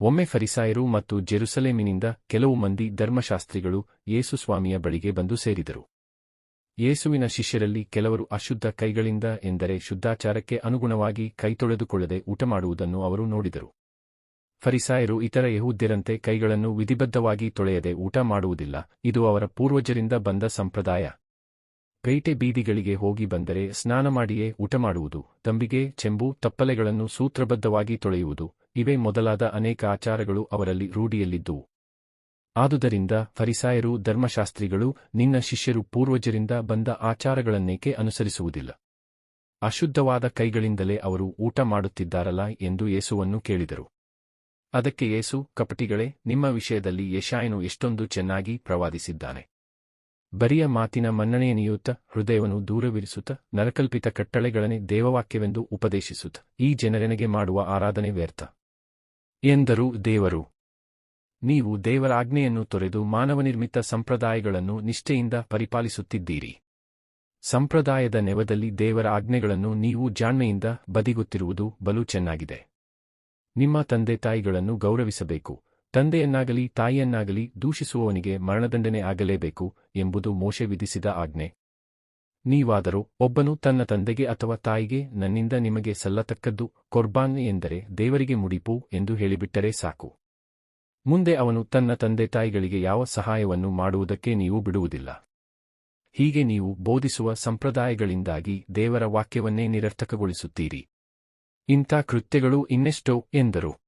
ಒಮ್ಮೆ ಫರಿಸಾಯರು ಮತ್ತು ಜೆರುಸಲೇಮಿನಿಂದ ಕೆಲವು ಮಂದಿ ಧರ್ಮಶಾಸ್ತ್ರಿಗಳು ಯೇಸುಸ್ವಾಮಿಯ ಬಳಿಗೆ ಬಂದು ಸೇರಿದರು. ಯೇಸುವಿನ ಶಿಷ್ಯರಲ್ಲಿ ಕೆಲವರು ಅಶುದ್ಧ ಕೈಗಳಿಂದ ಎಂದರೆ ಶುದ್ಧಾಚಾರಕ್ಕೆ ಅನುಗುಣವಾಗಿ ಕೈತೊಳೆದುಕೊಳ್ಳದೆ ಊಟ ಮಾಡುವುದನ್ನು ಅವರು ನೋಡಿದರು. ಫರಿಸಾಯರು ಇತರ ಯಹೂದ್ಯರಂತೆ ಕೈಗಳನ್ನು ವಿಧಿಬದ್ಧವಾಗಿ ತೊಳೆಯದೆ ಊಟ ಮಾಡುವುದಿಲ್ಲ, ಇದು ಅವರ ಪೂರ್ವಜರಿಂದ ಬಂದ ಸಂಪ್ರದಾಯ. ಪೇಟೆ ಬೀದಿಗಳಿಗೆ ಹೋಗಿ ಬಂದರೆ ಸ್ನಾನ ಮಾಡಿಯೇ ಊಟ ಮಾಡುವುದು, ತಂಬಿಗೆ, ಚೆಂಬು, ತಪ್ಪಲೆಗಳನ್ನು ಸೂತ್ರಬದ್ಧವಾಗಿ ತೊಳೆಯುವುದು ಇವೇ ಮೊದಲಾದ ಅನೇಕ ಆಚಾರಗಳು ಅವರಲ್ಲಿ ರೂಢಿಯಲ್ಲಿದ್ದುವು ಆದುದರಿಂದ ಫರಿಸಾಯರು, ಧರ್ಮಶಾಸ್ತ್ರಿಗಳು, ನಿನ್ನ ಶಿಷ್ಯರು ಪೂರ್ವಜರಿಂದ ಬಂದ ಆಚಾರಗಳನ್ನೇಕೆ ಅನುಸರಿಸುವುದಿಲ್ಲ? ಅಶುದ್ಧವಾದ ಕೈಗಳಿಂದಲೇ ಅವರು ಊಟ ಮಾಡುತ್ತಿದ್ದಾರಲ್ಲ ಎಂದು ಯೇಸುವನ್ನು ಕೇಳಿದರು. ಅದಕ್ಕೆ ಯೇಸು, ಕಪಟಿಗಳೇ, ನಿಮ್ಮ ವಿಷಯದಲ್ಲಿ ಯಶಾಯನು ಎಷ್ಟೊಂದು ಚೆನ್ನಾಗಿ ಪ್ರವಾದಿಸಿದ್ದಾನೆ. ಬರಿಯ ಮಾತಿನ ಮನ್ನಣೆಯ ಮನ್ನಣೆಯನಿಯುತ್ತ ಹೃದಯವನ್ನು ದೂರವಿರಿಸುತ್ತ ನರಕಲ್ಪಿತ ಕಟ್ಟಳೆಗಳನ್ನೇ ದೇವವಾಕ್ಯವೆಂದು ಉಪದೇಶಿಸುತ್ತ ಈ ಜನರೆನೆಗೆ ಮಾಡುವ ಆರಾಧನೆ ವ್ಯರ್ಥ. ಎಂದರು ದೇವರು. ನೀವು ದೇವರ ಆಜ್ಞೆಯನ್ನು ತೊರೆದು ಮಾನವನಿರ್ಮಿತ ಸಂಪ್ರದಾಯಗಳನ್ನು ನಿಷ್ಠೆಯಿಂದ ಪರಿಪಾಲಿಸುತ್ತಿದ್ದೀರಿ. ಸಂಪ್ರದಾಯದ ನೆವದಲ್ಲಿ ದೇವರ ಆಜ್ಞೆಗಳನ್ನು ನೀವು ಜಾಣ್ಮೆಯಿಂದ ಬದಿಗುತ್ತಿರುವುದು ಬಲು ಚೆನ್ನಾಗಿದೆ. ನಿಮ್ಮ ತಂದೆ ತಾಯಿಗಳನ್ನು ಗೌರವಿಸಬೇಕು, ತಂದೆಯನ್ನಾಗಲಿ ತಾಯಿಯನ್ನಾಗಲಿ ದೂಷಿಸುವವನಿಗೆ ಮರಣದಂಡನೆ ಆಗಲೇಬೇಕು ಎಂಬುದು ಮೋಶೆ ವಿಧಿಸಿದ ಆಜ್ಞೆ. ನೀವಾದರೂ ಒಬ್ಬನು ತನ್ನ ತಂದೆಗೆ ಅಥವಾ ತಾಯಿಗೆ ನನ್ನಿಂದ ನಿಮಗೆ ಸಲ್ಲತಕ್ಕದ್ದು ಕೊರ್ಬಾನ್ ಎಂದರೆ ದೇವರಿಗೆ ಮುಡಿಪು ಎಂದು ಹೇಳಿಬಿಟ್ಟರೆ ಸಾಕು. ಮುಂದೆ ಅವನು ತನ್ನ ತಂದೆ ತಾಯಿಗಳಿಗೆ ಯಾವ ಸಹಾಯವನ್ನು ಮಾಡುವುದಕ್ಕೆ ನೀವು ಬಿಡುವುದಿಲ್ಲ. ಹೀಗೆ ನೀವು ಬೋಧಿಸುವ ಸಂಪ್ರದಾಯಗಳಿಂದಾಗಿ ದೇವರ ವಾಕ್ಯವನ್ನೇ ನಿರರ್ಥಕಗೊಳಿಸುತ್ತೀರಿ. ಇಂಥ ಕೃತ್ಯಗಳು ಇನ್ನೆಷ್ಟೋ ಎಂದರು.